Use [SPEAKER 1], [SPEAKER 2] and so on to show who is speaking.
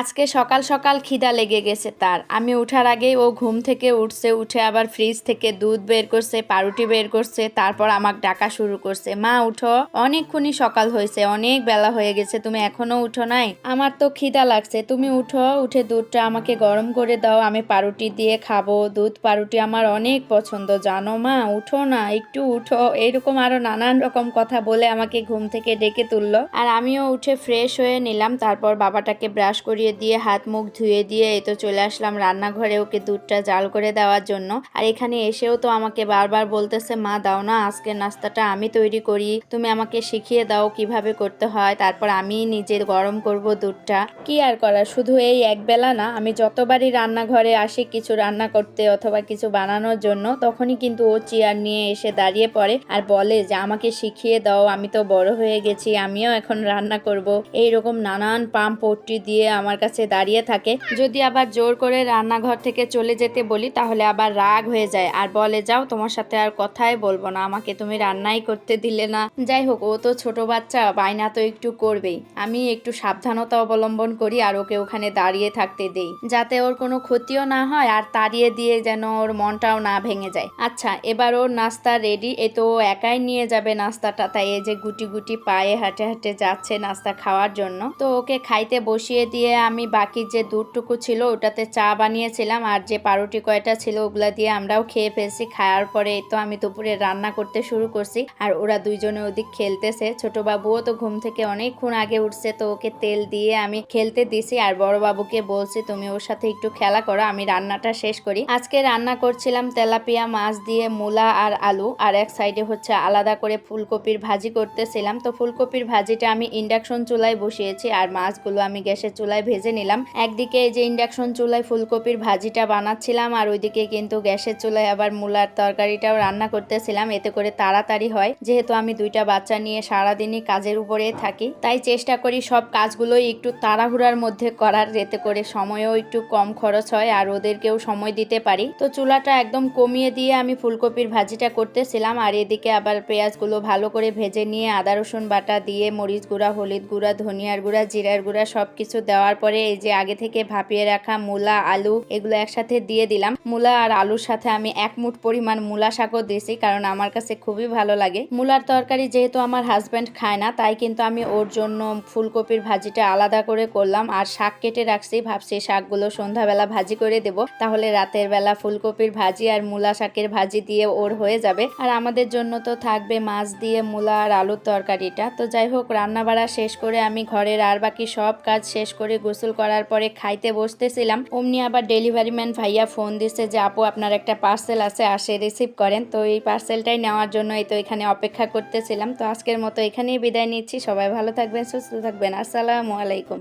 [SPEAKER 1] আজকে সকাল সকাল খিদা লেগে গেছে তার। আমি উঠার আগেই ও ঘুম থেকে উঠছে, উঠে আবার ফ্রিজ থেকে দুধ বের করছে, পাউরুটি বের করছে, তারপর আমাকে ডাকা শুরু করছে। মা, উঠো। অনেকক্ষণই সকাল হয়েছে, অনেক বেলা হয়ে গেছে, তুমি এখনও উঠো নাই? আমার তো খিদা লাগছে, তুমি উঠো, উঠে দুধটা আমাকে গরম করে দাও, আমি পাউরুটি দিয়ে খাব, দুধ পাউরুটি আমার অনেক পছন্দ, জানো মা, উঠো না, একটু উঠো। এইরকম আরও নানান রকম কথা বলে আমাকে ঘুম থেকে ডেকে তুললো। আর আমিও উঠে ফ্রেশ হয়ে নিলাম, তারপর বাবাটাকে ব্রাশ করিয়ে দিয়ে, হাত মুখ ধুয়ে দিয়ে এই তো চলে আসলাম রান্নাঘরে ওকে দুধটা জাল করে দেওয়ার জন্য। আর এখানে এসেও তো আমাকে বারবার বলতেছে, মা, দাও না আজকের নাস্তাটা আমি তৈরি করি। তুমি আমাকে শিখিয়ে দাও কীভাবে করতে হয়। তারপর আমি নিজের গরম করব দুধটা। কি আর করা, শুধু এই এক বেলা না, আমি যতবারই রান্নাঘরে আসি কিছু রান্না করতে অথবা কিছু বানানোর জন্য, তখনই কিন্তু ও চেয়ার নিয়ে এসে দাঁড়িয়ে পড়ে আর বলে যে, আমাকে শিখিয়ে দাও, আমি তো বড় হয়ে গেছি, আমিও এখন রান্না করব। এইরকম নানান পাম্প দিয়ে আমার কাছে দাঁড়িয়ে থাকে। যদি আবার জোর করে রান্নাঘর থেকে চলে যেতে বলি, তাহলে আবার রাগ হয়ে যায়। আর বলে, যাও, তোমার সাথে আর কথাই বলব না। আমাকে তুমি রান্নাই করতে দিলে না। যাই হোক, ও তো ছোট বাচ্চা বায়না তো একটু করবেই। আমি একটু সাবধানতা অবলম্বন করি আর ওকে ওখানে দাঁড়িয়ে থাকতে দেই, যাতে ওর কোনো ক্ষতিও না হয় আর তাড়িয়ে দিয়ে যেন ওর মনটাও না ভেঙে যায়। আচ্ছা এবার ওর নাস্তা রেডি এ তো একাই নিয়ে যাবে নাস্তাটা, তাই এই যে গুটি গুটি পায়ে হাঁটে হাঁটে যাচ্ছে নাস্তা খাওয়ার জন্য। তো ওকে খাইতে বসিয়ে দিয়ে আমি বাকি যে দুধটুকু ছিল ওটাতে চা বানিয়েছিলাম আর যে পাউরুটি কয়টা ছিল ওগুলা দিয়ে আমরাও খেয়ে ফেলছি। খাওয়ার পরে তো আমি দুপুরে রান্না করতে শুরু করছি আর ওরা দুইজনে ওদিক খেলতেছে। ছোট বাবুও তো ঘুম থেকে অনেকক্ষণ আগে উঠছে তো ওকে তেল দিয়ে আমি খেলতে দিছি আর বড় বাবুকে বলছি, তুমি ওর সাথে একটু খেলা করো, আমি রান্নাটা শেষ করি। আজকে রান্না করছিলাম তেলাপিয়া, মাছ দিয়ে মূলা আর আলু আর এক সাইডে হচ্ছে আলাদা করে ফুলকপির ভাজি করতেছিলাম। তো ফুলকপির ভাজিটা আমি ইন্ডাকশন চুলায় বসিয়েছি আর মাছগুলো আমি গ্যাসের চুলায় ভেজে নিলাম। একদিকে এই যে ইন্ডাকশন চুলায় ফুলকপির ভাজিটা বানাচ্ছিলাম আর ওইদিকে কিন্তু গ্যাসের চুলায় আবার মূলার তরকারিটাও রান্না করতেছিলাম। এতে করে তাড়াতাড়ি হয়। যেহেতু আমি দুইটা বাচ্চা নিয়ে সারাদিনই কাজের উপরে থাকি, তাই চেষ্টা করি সব কাজগুলোই একটু তাড়াহুড়ার মধ্যে করার। এতে করে সময়ও একটু কম খরচ হয় আর ওদেরকেও সময় দিতে পারি। তো চুলাটা একদম কমিয়ে দিয়ে আমি ফুলকপির ভাজিটা করতেছিলাম আর এদিকে আবার পেঁয়াজগুলো ভালো করে ভেজে নিয়ে আদা রসুন বাটা দিয়ে মরিচ গুঁড়া, হলুদ গুঁড়া, ধনিয়ার গুঁড়া, জিরার গুঁড়া সব কিছু দেওয়ার পরে এই যে আগে থেকে ভাপিয়ে রাখা মূলা, আলু এগুলো একসাথে দিয়ে দিলাম। মূলা আর আলুর সাথে আমি এক মুঠ পরিমাণ মূলা শাকও দিয়েছি, কারণ আমার কাছে খুবই ভালো লাগে। মূলার তরকারি যেহেতু আমার হাজব্যান্ড খায় না, তাই কিন্তু আমি ওর জন্য ফুলকপির ভাজিটা আলাদা করে করলাম আর শাক কেটে রাখছি। ভাবছি শাকগুলো সন্ধ্যাবেলা ভাজি করে দেব, তাহলে রাতের বেলা ফুলকপির ভাজি আর মূলা শাকের ভাজি দিয়ে ওর হয়ে যাবে। আর আমাদের জন্য তো থাকবে মাছ দিয়ে মূলা আর আলুর তরকারিটা। তো যাই হোক রান্না বাড়া শেষ করে আমি ঘরের আর বাকি সব কাজ শেষ করে গোসল করার পরে খাইতে বসতেছিলাম। অমনি আবার ডেলিভারি ম্যান ভাইয়া ফোন দিছে যে, আপু, আপনার একটা পার্সেল আছে, আসে রিসিভ করেন। তো এই পার্সেলটাই নেওয়ার জন্য এই তো এখানে অপেক্ষা করতেছিলাম। তো আজকের মতো এখানেই বিদায় নিচ্ছি। সবাই ভালো থাকবেন, সুস্থ থাকবেন। আসসালামু আলাইকুম।